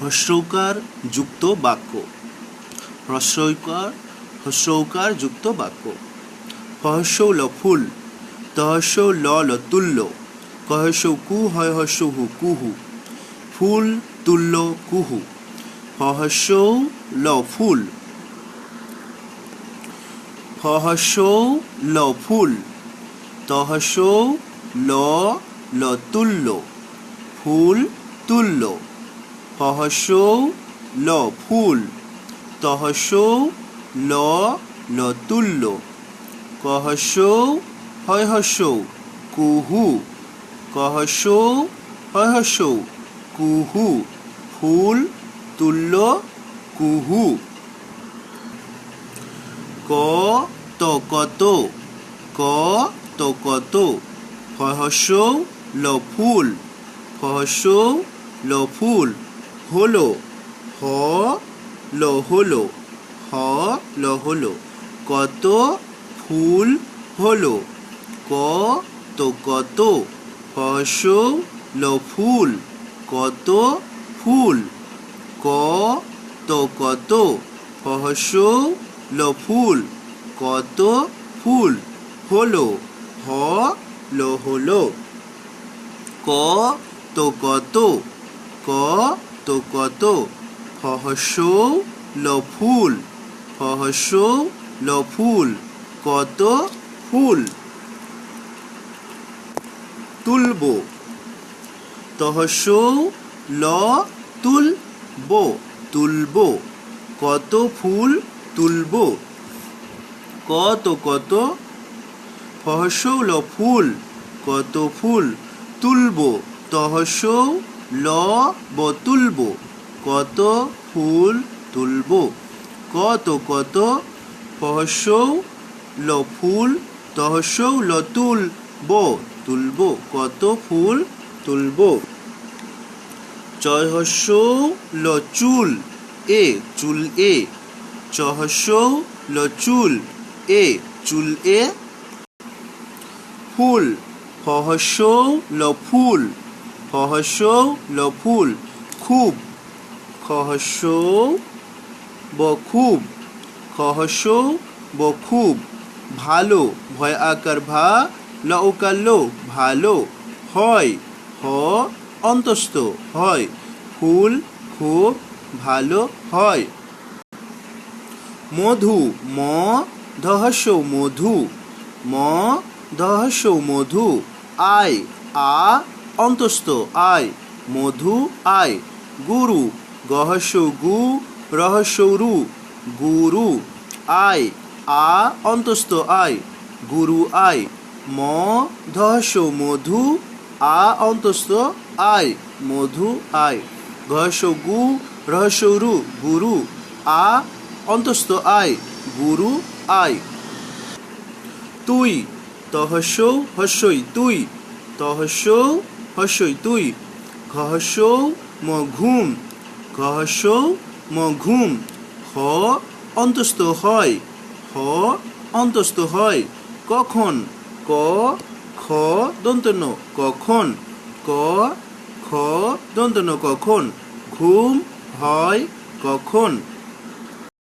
হস্যৌকার যুক্ত বাক্য। হস্যৌকার হস্যৌকার যুক্ত বাক্য। হস্যৌ ল ফুল তহস্যৌ ল ল তুল্য কহস্যৌ কু হয় হস্য হু কুহু। ফুল তুল্য কুহু। হস্যৌ ল ফুল হস্যৌ ল ফুল তহস্যৌ ল ল তুল্য ফুল তুল্য। হস্যৌ ল ফুল তহস্যৌ ল লতুল্য তুল্য কহস্যৌ হয় হস্যৌ কুহু কহস্যৌ হয় হস্যৌ কুহু, ফুল তুল্য কুহু। ক ত কত ক ত কত হস্যৌ ল ফুল হস্যৌ ল ফুল। হলো, হ, ল, হলো, হ, ল, হলো, কত, ফুল, হলো, ক, তো কত হস্যৌ ল, ফুল, কত, ফুল, ক, তো কত হস্যৌ ল, ফুল, কত, ফুল, হলো, হ, ল, হলো, ক, তো কত, ক কত হস্যৌ ল ফুল হস্যৌ ল ফুল কত ফুল? তুলব, তহস্যৌ ল তুল বো তুলব, কত ফুল তুলব? কত কত হস্যৌ ল ফুল কত ফুল তুলব, তহস্যৌ ল ব তুলব, কত ফুল তুলব, কত কত হস্যৌ ল ফুল তহস্যৌ ল তুল ব তুলব, কত ফুল তুলব। চহস্যৌ ল চুল, এ চুল এ। চহস্যৌ ল চুল, এ চুল এ। ফুল হস্যৌ ল ফুল হস্যৌ ল ফুল খুব। খহস্যৌ ব খুব খহস্যৌ ব খুব ভালো, ভয় আকার ভা ল লো ভালো। হয়, হ, অন্তস্থ, হয়। ফুল, খুব, ভালো, হয়। মধু, ম, ধহস মধু। ম ধহস্য মধু। আয়, আ অন্তস্থ, আয়। মধু, আয়। গুরু, গহস্য গু, রহস্য রু। গুরু, আয়। আ, অন্তস্থ, আয়। গুরু, আয়। ম, ধহস্য, মধু। আ, অন্তস্থ, আয়। মধু, আয়। ঘহস্য গু, রহস্য রু। গুরু, আ, অন্তস্থ, আয়। গুরু, আয়। তুই, তহস্যৌ, হস্যই তুই। তহস্যৌ হস্যই তুই। ঘহস্যৌ ম ঘুম ঘহস্যৌ ম ঘুম, হ অন্তস্থ হয়, হ অন্তস্থ হয়, কখন, ক, খ দন্তন্য, কখন, ক, খ দন্তন্য, কখন, ঘুম হয়, কখন